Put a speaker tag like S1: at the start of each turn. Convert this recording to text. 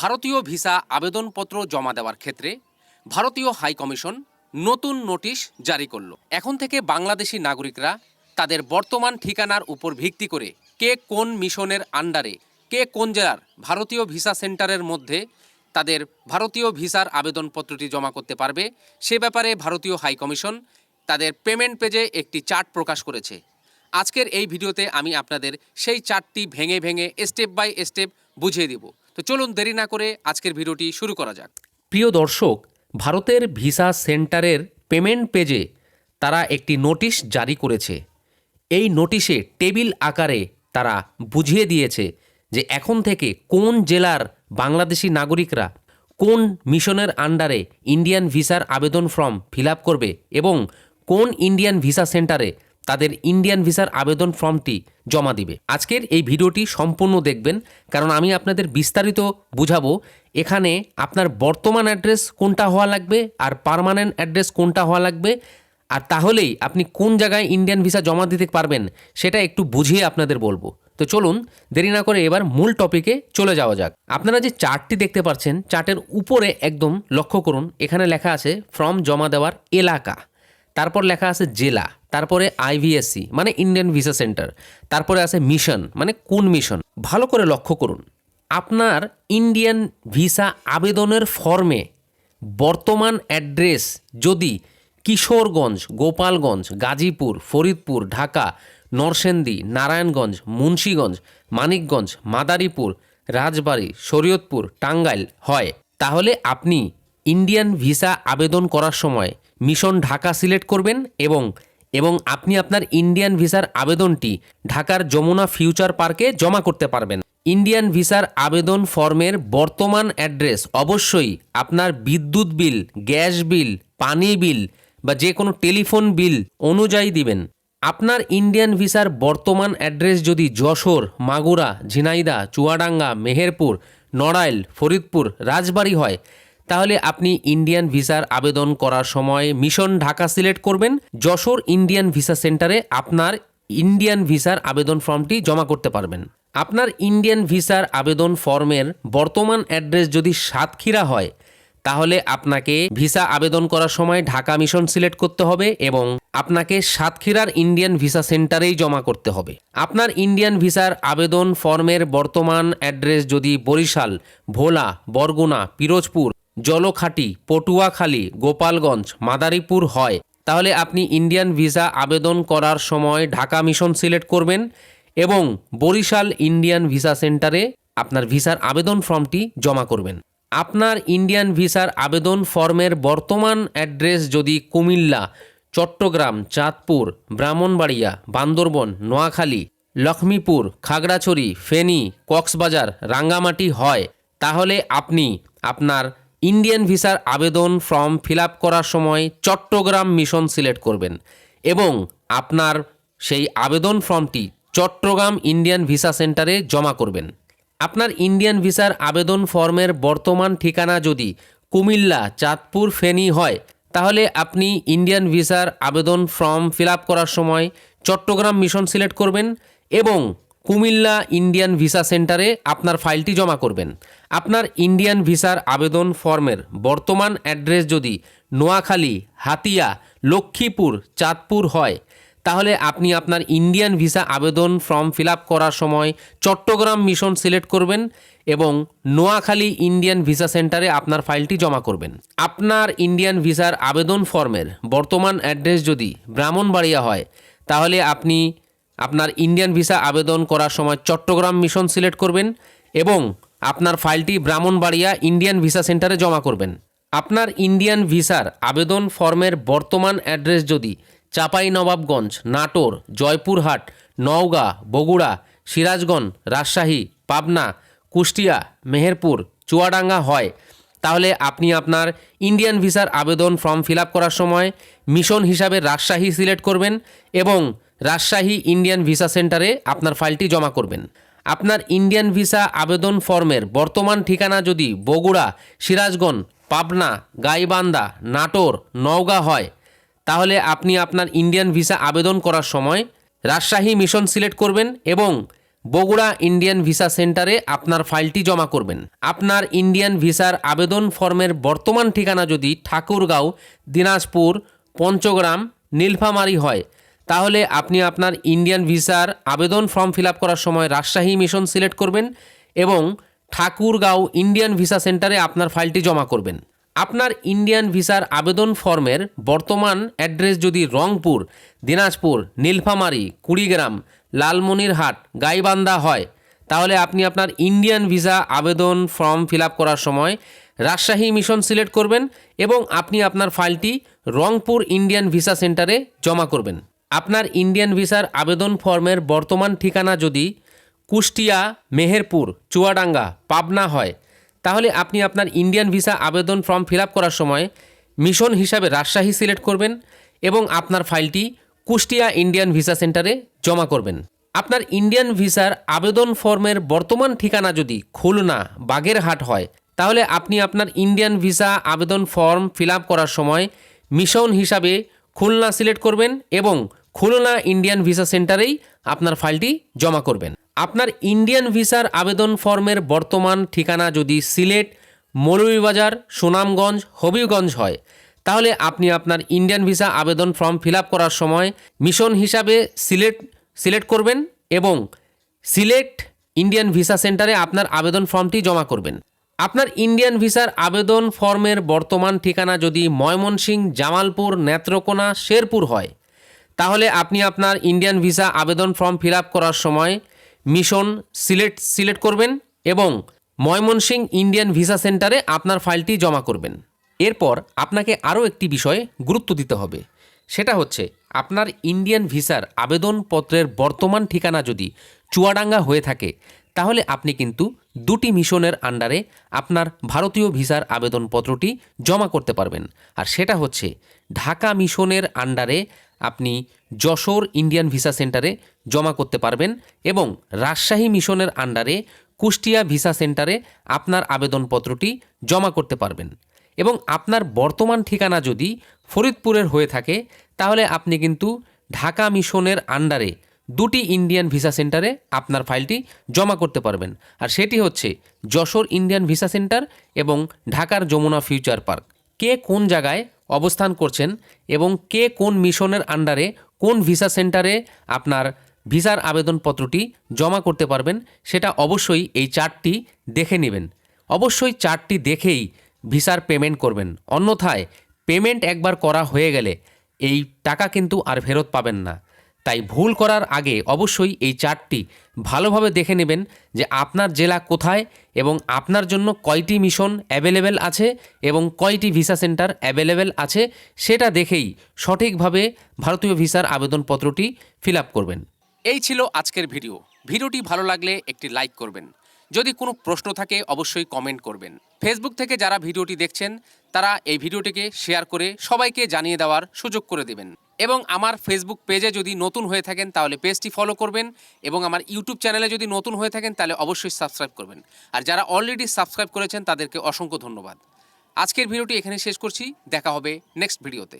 S1: ভারতীয় ভিসা আবেদনপত্র জমা দেওয়ার ক্ষেত্রে ভারতীয় হাই কমিশন নতুন নোটিশ জারি করল। এখন থেকে বাংলাদেশি নাগরিকরা তাদের বর্তমান ঠিকানার উপর ভিত্তি করে কে কোন মিশনের আন্ডারে কে কোন জেলার ভারতীয় ভিসা সেন্টারের মধ্যে তাদের ভারতীয় ভিসার আবেদনপত্রটি জমা করতে পারবে, সে ব্যাপারে ভারতীয় হাই কমিশন তাদের পেমেন্ট পেজে একটি চার্ট প্রকাশ করেছে। আজকের এই ভিডিওতে আমি আপনাদের সেই চার্টটি ভেঙে ভেঙে স্টেপ বাই স্টেপ বুঝিয়ে দিব। তো চলুন দেরি না করে আজকের ভিডিওটি শুরু করা যাক। প্রিয় দর্শক, ভারতের ভিসা সেন্টারের পেমেন্ট পেজে তারা একটি নোটিশ জারি করেছে। এই নোটিশে টেবিল আকারে তারা বুঝিয়ে দিয়েছে যে এখন থেকে কোন জেলার বাংলাদেশি নাগরিকরা কোন মিশনের আন্ডারে ইন্ডিয়ান ভিসার আবেদন ফর্ম ফিল করবে এবং কোন ইন্ডিয়ান ভিসা সেন্টারে তাদের ইন্ডিয়ান ভিসার আবেদন ফর্মটি জমা দিবে। আজকের এই ভিডিওটি সম্পূর্ণ দেখবেন, কারণ আমি আপনাদের বিস্তারিত বুঝাবো এখানে আপনার বর্তমান অ্যাড্রেস কোনটা হওয়া লাগবে আর পার্মানেন্ট অ্যাড্রেস কোনটা হওয়া লাগবে। আর তাহলেই আপনি কোন জায়গায় ইন্ডিয়ান ভিসা জমা দিতে পারবেন সেটা একটু বুঝিয়ে আপনাদের বলব। তো চলুন, দেরি না করে এবার মূল টপিকে চলে যাওয়া যাক। আপনারা যে চার্টটি দেখতে পাচ্ছেন, চার্টের উপরে একদম লক্ষ্য করুন, এখানে লেখা আছে, ফর্ম জমা দেওয়ার এলাকা। তারপর লেখা আছে জেলা, তারপরে আইভিএসসি মানে ইন্ডিয়ান ভিসা সেন্টার তারপরে আছে মিশন মানে কোন মিশন ভালো করে লক্ষ্য করুন, আপনার ইন্ডিয়ান ভিসা আবেদনের ফর্মে বর্তমান অ্যাড্রেস যদি কিশোরগঞ্জ, গোপালগঞ্জ, গাজীপুর, ফরিদপুর, ঢাকা নরসেন্দি নারায়ণগঞ্জ, মুন্সীগঞ্জ, মানিকগঞ্জ, মাদারীপুর, রাজবাড়ী, শরীয়তপুর, টাঙ্গাইল হয়। তাহলে আপনি ইন্ডিয়ান ভিসা আবেদন করার সময় মিশন ঢাকা সিলেক্ট করবেন এবং এবং আপনি আপনার ইন্ডিয়ান ভিসার আবেদনটি ঢাকার যমুনা ফিউচার পার্কে জমা করতে পারবেন। ইন্ডিয়ান ভিসার আবেদন ফর্মের বর্তমান অ্যাড্রেস অবশ্যই আপনার বিদ্যুৎ বিল, গ্যাস বিল, পানি বিল বা যে কোনো টেলিফোন বিল অনুযায়ী দিবেন। আপনার ইন্ডিয়ান ভিসার বর্তমান অ্যাড্রেস যদি যশোর, মাগুরা ঝিনাইদা চুয়াডাঙ্গা, মেহেরপুর, নড়াইল, ফরিদপুর, রাজবাড়ি হয় তাহলে আপনি ইন্ডিয়ান ভিসার আবেদন করার সময় মিশন ঢাকা সিলেক্ট করবেন। যশোর ইন্ডিয়ান ভিসা সেন্টারে আপনার ইন্ডিয়ান ভিসার আবেদন ফর্মটি জমা করতে পারবেন। আপনার ইন্ডিয়ান ভিসার আবেদন ফর্মের বর্তমান অ্যাড্রেস যদি সাতক্ষীরা হয়, তাহলে আপনাকে ভিসা আবেদন করার সময় ঢাকা মিশন সিলেক্ট করতে হবে এবং আপনাকে সাতক্ষীরার ইন্ডিয়ান ভিসা সেন্টারেই জমা করতে হবে। আপনার ইন্ডিয়ান ভিসার আবেদন ফর্মের বর্তমান অ্যাড্রেস যদি বরিশাল, ভোলা, বরগুনা, পিরোজপুর জলখাটি, পটুয়াখালী, গোপালগঞ্জ, মাদারীপুর হয়। তাহলে আপনি ইন্ডিয়ান ভিসা আবেদন করার সময় ঢাকা মিশন সিলেক্ট করবেন এবং বরিশাল ইন্ডিয়ান ভিসা সেন্টারে আপনার ভিসার আবেদন ফর্মটি জমা করবেন। আপনার ইন্ডিয়ান ভিসার আবেদন ফর্মের বর্তমান অ্যাড্রেস যদি কুমিল্লা, চট্টগ্রাম, চাঁদপুর, ব্রাহ্মণবাড়িয়া, বান্দরবন, নোয়াখালী, লক্ষ্মীপুর, খাগড়াছড়ি, ফেনী, কক্সবাজার, রাঙ্গামাটি হয়। তাহলে আপনি আপনার ইন্ডিয়ান ভিসার আবেদন ফর্ম ফিল করার সময় চট্টগ্রাম মিশন সিলেক্ট করবেন এবং আপনার সেই আবেদন ফর্মটি চট্টগ্রাম ইন্ডিয়ান ভিসা সেন্টারে জমা করবেন। আপনার ইন্ডিয়ান ভিসার আবেদন ফর্মের বর্তমান ঠিকানা যদি কুমিল্লা, চাঁদপুর, ফেনী হয়, তাহলে আপনি ইন্ডিয়ান ভিসার আবেদন ফর্ম ফিল করার সময় চট্টগ্রাম মিশন সিলেক্ট করবেন এবং কুমিল্লা ইন্ডিয়ান ভিসা সেন্টারে আপনার ফাইলটি জমা করবেন। আপনার ইন্ডিয়ান ভিসার আবেদন ফর্মের বর্তমান অ্যাড্রেস যদি নোয়াখালী, হাতিয়া, লক্ষ্মীপুর, চাঁদপুর হয়, তাহলে আপনি আপনার ইন্ডিয়ান ভিসা আবেদন ফর্ম ফিল করার সময় চট্টগ্রাম মিশন সিলেক্ট করবেন এবং নোয়াখালী ইন্ডিয়ান ভিসা সেন্টারে আপনার ফাইলটি জমা করবেন। আপনার ইন্ডিয়ান ভিসার আবেদন ফর্মের বর্তমান অ্যাড্রেস যদি ব্রাহ্মণবাড়িয়া হয়, তাহলে আপনি আপনার ইন্ডিয়ান ভিসা আবেদন করার সময় চট্টগ্রাম মিশন সিলেক্ট করবেন এবং আপনার ফাইলটি ব্রাহ্মণবাড়িয়া ইন্ডিয়ান ভিসা সেন্টারে জমা করবেন। আপনার ইন্ডিয়ান ভিসার আবেদন ফর্মের বর্তমান অ্যাড্রেস যদি চাপাই নবাবগঞ্জ নাটোর, জয়পুরহাট, নওগাঁ, বগুড়া, সিরাজগঞ্জ, রাজশাহী, পাবনা, কুষ্টিয়া, মেহেরপুর, চুয়াডাঙ্গা হয়, তাহলে আপনি আপনার ইন্ডিয়ান ভিসার আবেদন ফর্ম ফিল করার সময় মিশন হিসাবে রাজশাহী সিলেক্ট করবেন এবং রাজশাহী ইন্ডিয়ান ভিসা সেন্টারে আপনার ফাইলটি জমা করবেন। আপনার ইন্ডিয়ান ভিসা আবেদন ফর্মের বর্তমান ঠিকানা যদি বগুড়া, সিরাজগঞ্জ, পাবনা, গাইবান্ধা, নাটোর, নওগাঁ হয়, তাহলে আপনি আপনার ইন্ডিয়ান ভিসা আবেদন করার সময় রাজশাহী মিশন সিলেক্ট করবেন এবং বগুড়া ইন্ডিয়ান ভিসা সেন্টারে আপনার ফাইলটি জমা করবেন। আপনার ইন্ডিয়ান ভিসার আবেদন ফর্মের বর্তমান ঠিকানা যদি ঠাকুরগাঁও, দিনাজপুর, পঞ্চগ্রাম, নীলফামারী হয় তাহলে আপনি আপনার ইন্ডিয়ান ভিসার আবেদন ফর্ম ফিল করার সময় রাজশাহী মিশন সিলেক্ট করবেন এবং ঠাকুরগাঁও ইন্ডিয়ান ভিসা সেন্টারে আপনার ফাইলটি জমা করবেন। আপনার ইন্ডিয়ান ভিসার আবেদন ফর্মের বর্তমান অ্যাড্রেস যদি রংপুর, দিনাজপুর, নীলফামারী, কুড়িগ্রাম, লালমনিরহাট, গাইবান্ধা হয়, তাহলে আপনি আপনার ইন্ডিয়ান ভিসা আবেদন ফর্ম ফিল করার সময় রাজশাহী মিশন সিলেক্ট করবেন এবং আপনি আপনার ফাইলটি রংপুর ইন্ডিয়ান ভিসা সেন্টারে জমা করবেন। আপনার ইন্ডিয়ান ভিসার আবেদন ফর্মের বর্তমান ঠিকানা যদি কুষ্টিয়া, মেহেরপুর, চুয়াডাঙ্গা, পাবনা হয়, তাহলে আপনি আপনার ইন্ডিয়ান ভিসা আবেদন ফর্ম ফিল করার সময় মিশন হিসাবে রাজশাহী সিলেক্ট করবেন এবং আপনার ফাইলটি কুষ্টিয়া ইন্ডিয়ান ভিসা সেন্টারে জমা করবেন। আপনার ইন্ডিয়ান ভিসার আবেদন ফর্মের বর্তমান ঠিকানা যদি খুলনা, বাগেরহাট হয়, তাহলে আপনি আপনার ইন্ডিয়ান ভিসা আবেদন ফর্ম ফিল করার সময় মিশন হিসাবে খুলনা সিলেক্ট করবেন এবং খুলনা ইন্ডিয়ান ভিসা সেন্টারেই আপনার ফাইলটি জমা করবেন। আপনার ইন্ডিয়ান ভিসার আবেদন ফর্মের বর্তমান ঠিকানা যদি সিলেট, মৌলভীবাজার, সুনামগঞ্জ, হবিগঞ্জ হয়, তাহলে আপনি আপনার ইন্ডিয়ান ভিসা আবেদন ফর্ম ফিল করার সময় মিশন হিসাবে সিলেট, সিলেক্ট করবেন এবং সিলেক্ট ইন্ডিয়ান ভিসা সেন্টারে আপনার আবেদন ফর্মটি জমা করবেন। আপনার ইন্ডিয়ান ভিসার আবেদন ফর্মের বর্তমান ঠিকানা যদি ময়মনসিংহ জামালপুর, নেত্রকোনা, শেরপুর হয়, তাহলে আপনি আপনার ইন্ডিয়ান ভিসা আবেদন ফর্ম ফিল করার সময় মিশন সিলেক্ট সিলেক্ট করবেন এবং ময়মনসিংহ ইন্ডিয়ান ভিসা সেন্টারে আপনার ফাইলটি জমা করবেন। এরপর আপনাকে আরও একটি বিষয়ে গুরুত্ব দিতে হবে। সেটা হচ্ছে, আপনার ইন্ডিয়ান ভিসার আবেদনপত্রের বর্তমান ঠিকানা যদি চুয়াডাঙ্গা হয়ে থাকে, তাহলে আপনি কিন্তু দুটি মিশনের আন্ডারে আপনার ভারতীয় ভিসার আবেদনপত্রটি জমা করতে পারবেন। আর সেটা হচ্ছে, ঢাকা মিশনের আন্ডারে আপনি যশোর ইন্ডিয়ান ভিসা সেন্টারে জমা করতে পারবেন এবং রাজশাহী মিশনের আন্ডারে কুষ্টিয়া ভিসা সেন্টারে আপনার আবেদনপত্রটি জমা করতে পারবেন। এবং আপনার বর্তমান ঠিকানা যদি ফরিদপুরের হয়ে থাকে, তাহলে আপনি কিন্তু ঢাকা মিশনের আন্ডারে দুটি ইন্ডিয়ান ভিসা সেন্টারে আপনার ফাইলটি জমা করতে পারবেন। আর সেটি হচ্ছে যশোর ইন্ডিয়ান ভিসা সেন্টার এবং ঢাকার যমুনা ফিউচার পার্ক কে কোন জায়গায় অবস্থান করছেন এবং কে কোন মিশনের আন্ডারে কোন ভিসা সেন্টারে আপনার ভিসার আবেদনপত্রটি জমা করতে পারবেন, সেটা অবশ্যই এই চার্টটি দেখে নেবেন। অবশ্যই চার্টটি দেখেই ভিসার পেমেন্ট করবেন। অন্যথায় পেমেন্ট একবার করা হয়ে গেলে এই টাকা কিন্তু আর ফেরত পাবেন না। তাই ভুল করার আগে অবশ্যই এই চার্টটি ভালোভাবে দেখে নেবেন যে আপনার জেলা কোথায় এবং আপনার জন্য কয়টি মিশন অ্যাভেলেবেল আছে এবং কয়টি ভিসা সেন্টার অ্যাভেলেবেল আছে, সেটা দেখেই সঠিকভাবে ভারতীয় ভিসার আবেদনপত্রটি ফিল করবেন। এই ছিল আজকের ভিডিও। ভিডিওটি ভালো লাগলে একটি লাইক করবেন। যদি কোনো প্রশ্ন থাকে, অবশ্যই কমেন্ট করবেন। ফেসবুক থেকে যারা ভিডিওটি দেখছেন তারা এই ভিডিওটিকে শেয়ার করে সবাইকে জানিয়ে দেওয়ার সুযোগ করে দেবেন। এবং আমার ফেসবুক পেজে যদি নতুন হয়ে থাকেন, তাহলে পেজটি ফলো করবেন এবং আমার ইউটিউব চ্যানেলে যদি নতুন হয়ে থাকেন, তাহলে অবশ্যই সাবস্ক্রাইব করবেন। আর যারা অলরেডি সাবস্ক্রাইব করেছেন, তাদেরকে অসংখ্য ধন্যবাদ। আজকের ভিডিওটি এখানে শেষ করছি। দেখা হবে নেক্সট ভিডিওতে